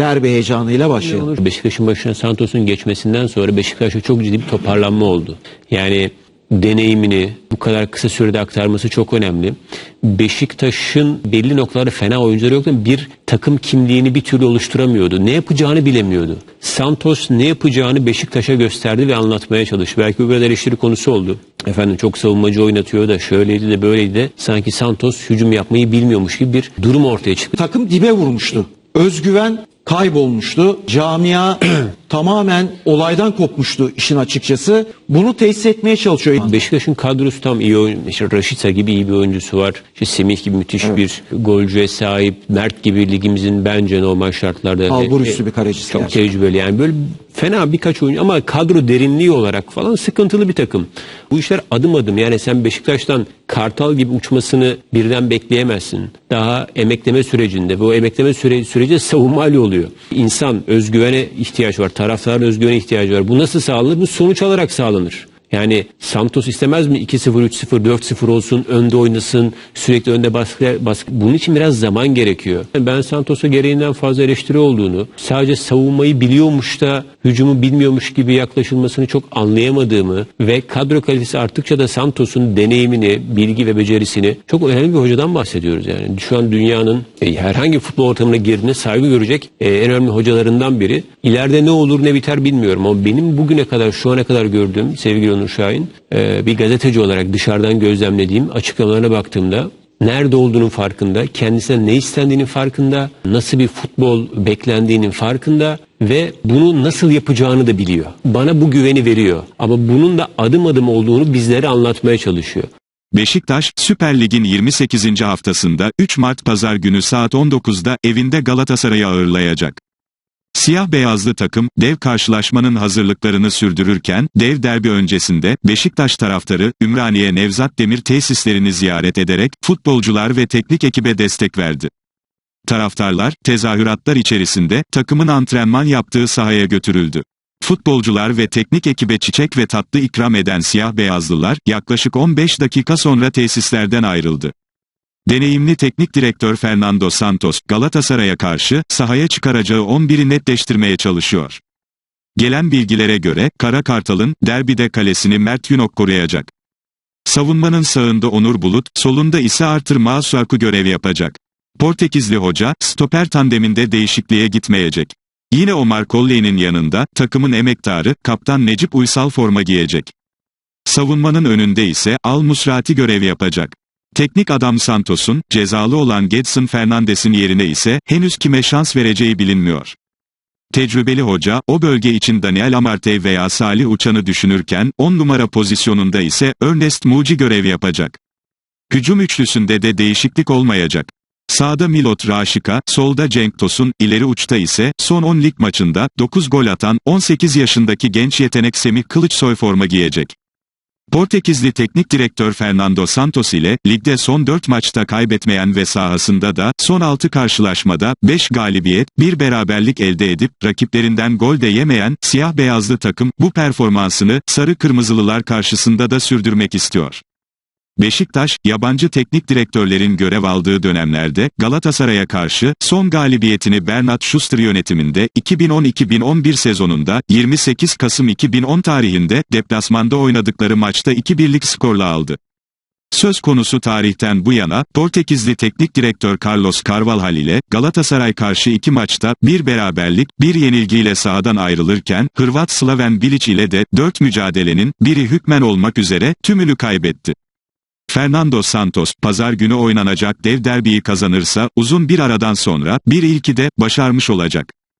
derbi heyecanıyla başlayalım. Beşiktaş'ın başına Santos'un geçmesinden sonra Beşiktaş'ta çok ciddi bir toparlanma oldu. Yani deneyimini bu kadar kısa sürede aktarması çok önemli. Beşiktaş'ın belli noktalarda fena oyuncuları yokken bir takım kimliğini bir türlü oluşturamıyordu. Ne yapacağını bilemiyordu. Santos ne yapacağını Beşiktaş'a gösterdi ve anlatmaya çalıştı. Belki bu biraz eleştiri konusu oldu. Efendim çok savunmacı oynatıyor da şöyleydi de böyleydi de sanki Santos hücum yapmayı bilmiyormuş gibi bir durum ortaya çıktı. Takım dibe vurmuştu. Özgüven kaybolmuştu. Camia tamamen olaydan kopmuştu işin açıkçası. Bunu tesis etmeye çalışıyor. Beşiktaş'ın kadrosu tam iyi oyun. İşte Raşitsa gibi iyi bir oyuncusu var. İşte Semih gibi müthiş bir golcüye sahip. Mert gibi ligimizin bence normal şartlarda Albur e, üstü bir kalecisi Çok gerçekten. tecrübeli yani böyle fena birkaç oyuncu ama kadro derinliği olarak falan sıkıntılı bir takım. Bu işler adım adım yani sen Beşiktaş'tan kartal gibi uçmasını birden bekleyemezsin. Daha emekleme sürecinde bu emekleme süre, süreci savunmayla oluyor. İnsan özgüvene ihtiyaç var. Taraftarın özgüvene ihtiyacı var. Bu nasıl sağlanır? Bu sonuç alarak sağlanır. Yani Santos istemez mi 2-0, 3-0, 4-0 olsun, önde oynasın, sürekli önde baskı, baskı. Bunun için biraz zaman gerekiyor. Ben Santos'a gereğinden fazla eleştiri olduğunu, sadece savunmayı biliyormuş da hücumu bilmiyormuş gibi yaklaşılmasını çok anlayamadığımı ve kadro kalitesi arttıkça da Santos'un deneyimini, bilgi ve becerisini çok önemli bir hocadan bahsediyoruz yani. Şu an dünyanın e, herhangi futbol ortamına girdiğinde saygı görecek e, en önemli hocalarından biri. İleride ne olur ne biter bilmiyorum ama benim bugüne kadar şu ana kadar gördüğüm sevgili Onur Şahin e, bir gazeteci olarak dışarıdan gözlemlediğim açıklamalarına baktığımda nerede olduğunun farkında, kendisine ne istendiğinin farkında, nasıl bir futbol beklendiğinin farkında ve bunu nasıl yapacağını da biliyor. Bana bu güveni veriyor ama bunun da adım adım olduğunu bizlere anlatmaya çalışıyor. Beşiktaş, Süper Lig'in 28. haftasında 3 Mart Pazar günü saat 19'da evinde Galatasaray'ı ağırlayacak. Siyah beyazlı takım, dev karşılaşmanın hazırlıklarını sürdürürken, dev derbi öncesinde, Beşiktaş taraftarı, Ümraniye Nevzat Demir tesislerini ziyaret ederek, futbolcular ve teknik ekibe destek verdi. Taraftarlar, tezahüratlar içerisinde, takımın antrenman yaptığı sahaya götürüldü. Futbolcular ve teknik ekibe çiçek ve tatlı ikram eden siyah beyazlılar, yaklaşık 15 dakika sonra tesislerden ayrıldı. Deneyimli teknik direktör Fernando Santos, Galatasaray'a karşı sahaya çıkaracağı 11'i netleştirmeye çalışıyor. Gelen bilgilere göre, Kara Kartal'ın derbide kalesini Mert Günok koruyacak. Savunmanın sağında Onur Bulut, solunda ise Artır Masuaku görev yapacak. Portekizli hoca, stoper tandeminde değişikliğe gitmeyecek. Yine Omar Colley'nin yanında, takımın emektarı, kaptan Necip Uysal forma giyecek. Savunmanın önünde ise Al Musrati görev yapacak. Teknik adam Santos'un, cezalı olan Gedson Fernandes'in yerine ise, henüz kime şans vereceği bilinmiyor. Tecrübeli hoca, o bölge için Daniel Amartey veya Salih Uçan'ı düşünürken, 10 numara pozisyonunda ise Ernest Muci görev yapacak. Hücum üçlüsünde de değişiklik olmayacak. Sağda Milot Raşika, solda Cenk Tosun, ileri uçta ise, son 10 lig maçında, 9 gol atan, 18 yaşındaki genç yetenek Semih Kılıçsoy forma giyecek. Portekizli teknik direktör Fernando Santos ile ligde son 4 maçta kaybetmeyen ve sahasında da son 6 karşılaşmada 5 galibiyet, 1 beraberlik elde edip rakiplerinden gol de yemeyen siyah beyazlı takım bu performansını sarı kırmızılılar karşısında da sürdürmek istiyor. Beşiktaş, yabancı teknik direktörlerin görev aldığı dönemlerde Galatasaray'a karşı son galibiyetini Bernat Schuster yönetiminde 2010-2011 sezonunda 28 Kasım 2010 tarihinde deplasmanda oynadıkları maçta 2-1'lik skorla aldı. Söz konusu tarihten bu yana, Portekizli teknik direktör Carlos Carvalhal ile Galatasaray karşı iki maçta bir beraberlik, bir yenilgiyle sahadan ayrılırken, Hırvat Slaven Bilic ile de dört mücadelenin biri hükmen olmak üzere tümünü kaybetti. Fernando Santos, pazar günü oynanacak dev derbiyi kazanırsa uzun bir aradan sonra bir ilki de başarmış olacak.